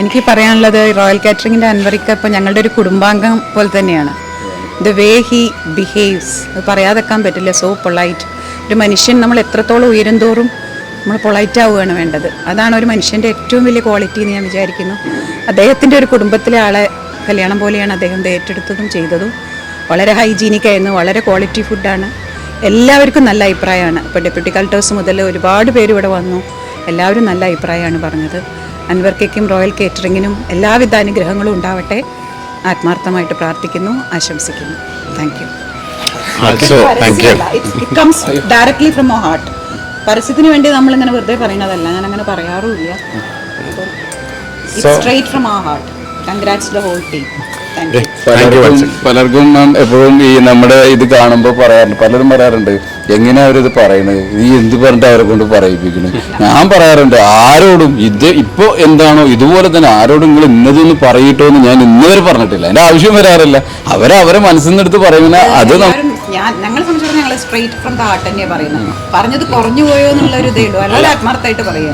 എനിക്ക് പറയാനുള്ളത് റോയൽ കാറ്ററിങ്ങിന്റെ അൻവറിക്ക ഇപ്പോൾ ഞങ്ങളുടെ ഒരു കുടുംബാംഗം പോലെ തന്നെയാണ്. ദ വേ ഹി ബിഹേവ്സ് അത് പറയാതെക്കാൻ പറ്റില്ല. സോ പൊളൈറ്റ് ഒരു മനുഷ്യൻ നമ്മൾ എത്രത്തോളം ഉയരും തോറും നമ്മൾ പൊളൈറ്റ് ആവുകയാണ് വേണ്ടത്. അതാണ് ഒരു മനുഷ്യന്റെ ഏറ്റവും വലിയ ക്വാളിറ്റി എന്ന് ഞാൻ വിചാരിക്കുന്നു. അദ്ദേഹത്തിന്റെ ഒരു കുടുംബത്തിലെ ആളെ കല്യാണം പോലെയാണ് അദ്ദേഹം ഏറ്റെടുത്തതും ചെയ്തതും. വളരെ ഹൈജീനിക് ആയിരുന്നു വളരെ ക്വാളിറ്റി ഫുഡാണ് എല്ലാവർക്കും നല്ല അഭിപ്രായമാണ്. ഇപ്പോൾ ഡെപ്യൂട്ടി കളക്ടേഴ്സ് മുതൽ ഒരുപാട് പേര് ഇവിടെ വന്നു. എല്ലാവരും നല്ല അഭിപ്രായമാണ് പറഞ്ഞത്. അൻവർക്കും റോയൽ കേറ്ററിങ്ങിനും എല്ലാവിധ അനുഗ്രഹങ്ങളും ഉണ്ടാവട്ടെ. ആത്മാർത്ഥമായിട്ട് പ്രാർത്ഥിക്കുന്നു ആശംസിക്കുന്നു. Thank you So, thank you. It comes directly from my heart പരസ്യത്തിന് വേണ്ടി നമ്മൾ ഇങ്ങനെ വെറുതെ പറയുന്നതല്ല ഞാൻ അങ്ങനെ പറയാറുമില്ല straight from the heart congrats the whole team പലർക്കും. പലർക്കും എപ്പോഴും ഈ നമ്മുടെ ഇത് കാണുമ്പോൾ പറയാറുണ്ട് പലരും പറയാറുണ്ട് എങ്ങനെയാ അവരിത് പറയുന്നത്? നീ എന്ത് പറഞ്ഞിട്ട് അവരെ കൊണ്ട് പറയിപ്പിക്കുന്നത് ഞാൻ പറയാറുണ്ട് ആരോടും ഇത് ഇപ്പോൾ എന്താണോ ഇതുപോലെ തന്നെ ആരോടും നിങ്ങൾ ഇന്നതൊന്ന് പറയിട്ടോ എന്ന് ഞാൻ ഇന്നുവരെ പറഞ്ഞിട്ടില്ല. എന്റെ ആവശ്യം വരാറില്ല. അവരെ അവരെ മനസ്സിൽ നിന്ന് എടുത്ത് പറയുന്ന അത് ഞങ്ങളെ സ്ട്രേറ്റ് ഫ്രം ദ ഹാർട്ട് തന്നെയാണ് പറയുന്നത്. പറഞ്ഞത് കുറഞ്ഞു പോയോ എന്നുള്ള ഒരു ഇതേ ഉള്ളൂ. അല്ലാതെ ആത്മാർത്ഥമായിട്ട് പറയുക